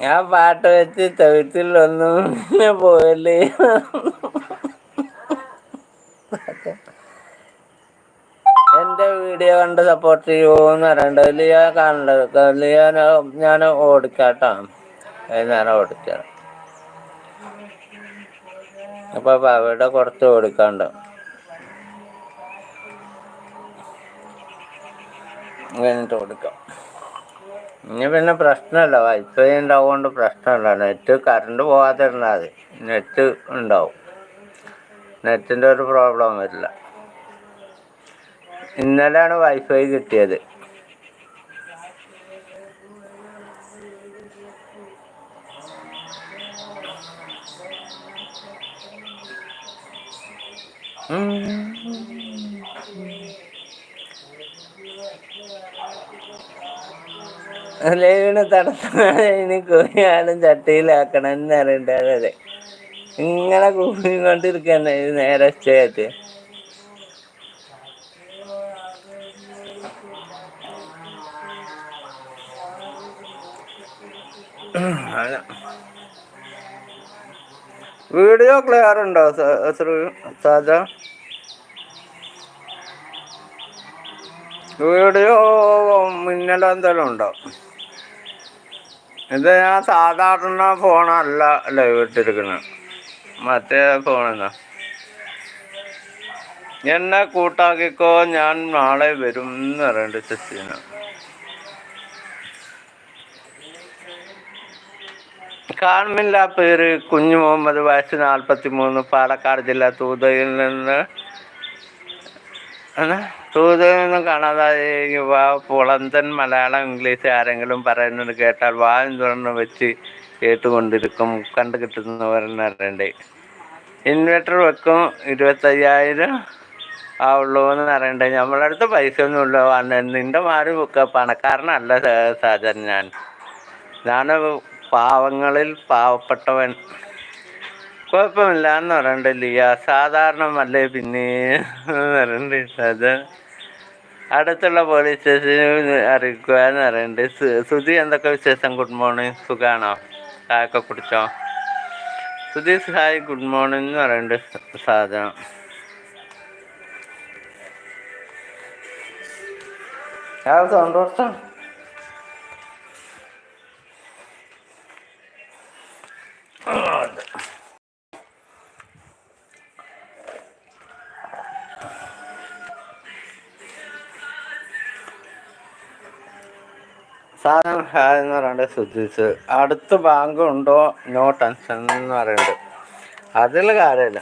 ഞാൻ പാട്ട് വെച്ച് തൊഴുത്തിലൊന്നും പോയല്ലേ എന്റെ വീഡിയോ കണ്ട് സപ്പോർട്ട് ചെയ്യുമോന്ന് പറയണ്ട. ലിയോ കാണണ്ട. ലിയ ഞാൻ ഓടിക്കാട്ടോ. വൈകുന്നേരം ഓടിക്കണം അപ്പൊ അവിടെ കുറച്ച് ഓടിക്കാണ്ട്. കഴിഞ്ഞിട്ട് കൊടുക്കാം ഇനി പിന്നെ പ്രശ്നമല്ല വൈഫൈ ഉണ്ടാവുകൊണ്ട് പ്രശ്നമല്ല നെറ്റ് കറണ്ട് പോകാതെ ഇരുന്നാൽ മതി. നെറ്റ് ഉണ്ടാവും. നെറ്റിന്റെ ഒരു പ്രോബ്ലം വരില്ല. ഇന്നലെയാണ് വൈഫൈ കിട്ടിയത്. ലൈവിന് തടസ്സമാണ് കോഴിയാലും ചട്ടിയിലാക്കണം എന്ന് അറിയണ്ടത് അതെ. ഇങ്ങനെ കൂടിക്കൊണ്ടിരിക്കന്നെ നേരെ സ്റ്റേറ്റ് വീഡിയോ ക്ലിയർ ഉണ്ടോ സാജ? വീഡിയോ മിന്നലോ ഉണ്ടോ? ഇത് ഞാൻ സാധാരണ ഫോണല്ല ലൈവ് ഇട്ടിരിക്കുന്നത് മറ്റേ ഫോണെന്നാ എന്നെ കൂട്ടാക്കിക്കോ ഞാൻ നാളെ വരും എന്ന് പറയണ്ട ചെസ്സിന് കാണുന്നില്ല പേര് കുഞ്ഞു മുഹമ്മദ് വയസ്സ് നാൽപ്പത്തി മൂന്ന് പാലക്കാട് ജില്ല തൂതയിൽ നിന്ന് തൂതയിൽ കാണാതായി വാ പുളന്തൻ മലയാളം ഇംഗ്ലീഷ് ആരെങ്കിലും പറയുന്നത് കേട്ടാൽ വായും തുറന്ന് വെച്ച് കേട്ടുകൊണ്ടിരിക്കും. കണ്ടു കിട്ടുന്നവരെന്ന് അറിയണ്ടേ? ഇൻവെർട്ടർ വെക്കും. ഇരുപത്തയ്യായിരം ആവുള്ളൂ എന്ന് അറിയണ്ടേ? നമ്മളെ അടുത്ത് പൈസ ഒന്നും ഇല്ല നിന്റെ മാറി പണക്കാരനല്ല സാധാരണ ഞാൻ. ഞാൻ പാവങ്ങളിൽ പാവപ്പെട്ടവൻ. കുഴപ്പമില്ല എന്ന് പറയണ്ട ലിയ സാധാരണമല്ലേ പിന്നെ? പറയണ്ട് അത് അടുത്തുള്ള പോലീസ് സ്റ്റേഷനിൽ അറിയിക്കുക എന്ന് പറയണ്ട്. സുധി എന്തൊക്കെ വിശേഷം? ഗുഡ് മോർണിംഗ് സുഖാണോ? ചായക്കെ കുടിച്ചോ? സുധി ഹായ് ഗുഡ് മോർണിംഗ് എന്ന് പറയണ്ട് സാധനം. സന്തോഷം സാധനം ഹായ് എന്ന് പറയുന്നത് ശ്രദ്ധിച്ച്. അടുത്ത് ബാങ്ക് ഉണ്ടോ? നോ ടെൻഷൻ എന്ന് പറയുന്നത് അതിൽ കാര്യമില്ല.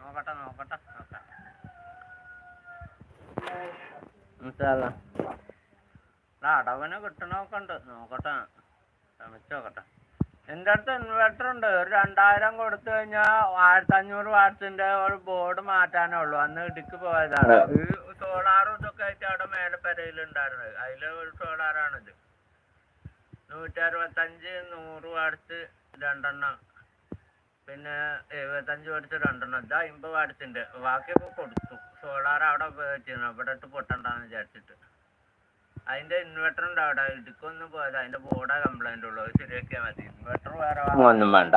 നോക്കട്ടെ നോക്കട്ടെ അടവന് കിട്ടണമൊക്കെ ഉണ്ട്. നോക്കട്ടെ. ശ്രമിച്ചു നോക്കട്ടെ. എന്റെ അടുത്ത് ഇൻവെർട്ടർ ഉണ്ട്. ഒരു രണ്ടായിരം കൊടുത്തു കഴിഞ്ഞാൽ ആയിരത്തി അഞ്ഞൂറ് വാട്സിന്റെ ഒരു ബോർഡ് മാറ്റാനേ ഉള്ളൂ. അന്ന് ഇടുക്ക് പോയതാണ്. ഈ സോളാറും ഇതൊക്കെ ആയിട്ട് അവിടെ മേലെ പെരയിലുണ്ടായിരുന്നത്. അതിൽ ഒരു സോളാറാണിത് നൂറ്റി അറുപത്തഞ്ച് നൂറ് വാട്സ് രണ്ടെണ്ണം. പിന്നെ എഴുപത്തഞ്ച് വാട്സ് രണ്ടെണ്ണം. ഇത് അമ്പത് വാട്സിന്റെ. ബാക്കിയൊക്കെ കൊടുത്തു. സോളാർ അവിടെ ഉപയോഗിച്ചിരുന്നു. ഇവിടെ ഇട്ട് പൊട്ടണ്ടെന്ന് വിചാരിച്ചിട്ട്. അതിന്റെ ഇൻവെർട്ടർ ഉണ്ട് അവിടെ. ഇടുക്കൊന്നും പോയത് അതിന്റെ ബോർഡാ കംപ്ലൈന്റ് ഉള്ളു. അത് ശരിയാക്കിയാൽ മതി. ഇൻവെർട്ടർ വേറെ ഒന്നും വേണ്ട.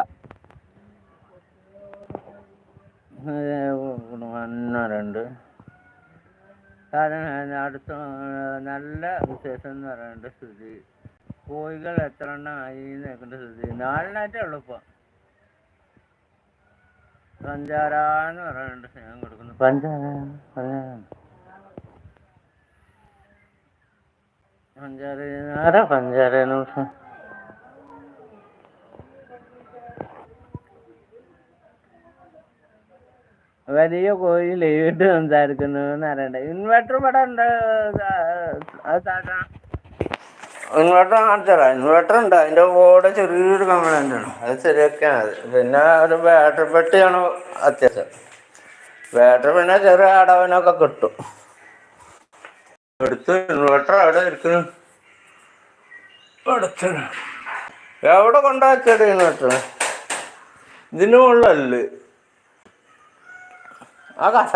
അടുത്ത നല്ല വിശേഷം എന്ന് പറയേണ്ട സ്ഥിതി. കോഴികൾ എത്ര എണ്ണം ആയി നോക്കേണ്ട സ്ഥിതി. നാലിനായിട്ടേ ഉള്ളു ഇപ്പൊ. പഞ്ചാരാന്ന് പറയുന്നുണ്ട് സ്നേഹം കൊടുക്കുന്നു. പഞ്ചാര പഞ്ചാര. പഞ്ചാര ആരാ പഞ്ചാര വലിയ കോഴി ഇട്ട് സംസാരിക്കുന്നു എന്ന് അറിയണ്ടേ. ഇൻവെർട്ടർ ഇവിടെ ഉണ്ട്. ഇൻവെർട്ടർ കാണിച്ചല്ല ഇൻവെർട്ടർ ഉണ്ട്. അതിന്റെ ബോർഡ് ചെറിയൊരു കംപ്ലൈന്റ് ആണ്. അത് ശരിയാക്കിയാൽ അത് പിന്നെ ഒരു ബാറ്ററി പെട്ടിയാണ് അത്യാവശ്യം. ബാറ്ററി പിന്നെ ചെറിയ ആടവനൊക്കെ കിട്ടും. എടുത്ത് ഇൻവെർട്ടർ അവിടെ ഇരിക്കുന്നു. അടുത്ത് എവിടെ കൊണ്ടാക്കിയത് ഇൻവെർട്ടർ? ഇതിന് മുകളിലല്ലേ ആ കാശ